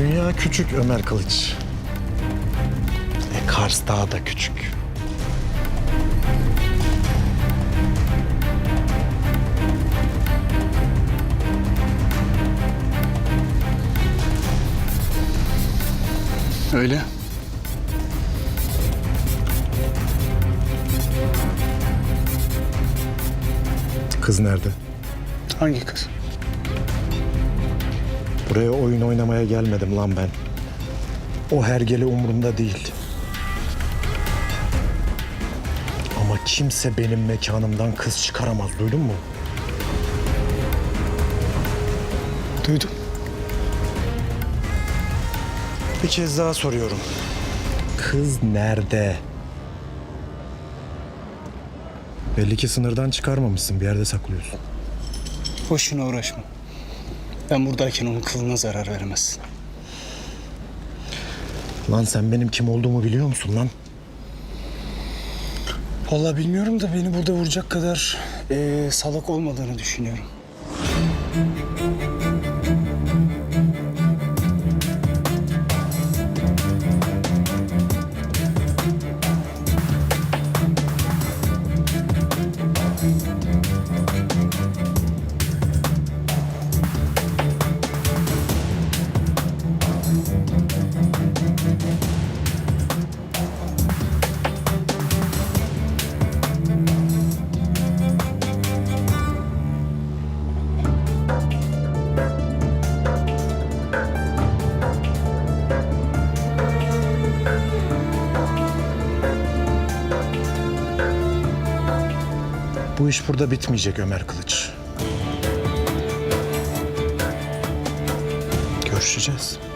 Dünya küçük Ömer Kılıç. E Kars daha da küçük. Öyle. Kız nerede? Hangi kız? Buraya oyun oynamaya gelmedim lan ben. O hergele umurumda değil. Ama kimse benim mekanımdan kız çıkaramaz duydun mu? Duydum. Bir kez daha soruyorum. Kız nerede? Belli ki sınırdan çıkarmamışsın. Bir yerde saklıyorsun. Boşuna uğraşma. Ben buradayken onun kılına zarar veremezsin. Lan sen benim kim olduğumu biliyor musun lan? Vallahi bilmiyorum da beni burada vuracak kadar eee, salak olmadığını düşünüyorum. Bu iş burada bitmeyecek Ömer Kılıç. Görüşeceğiz.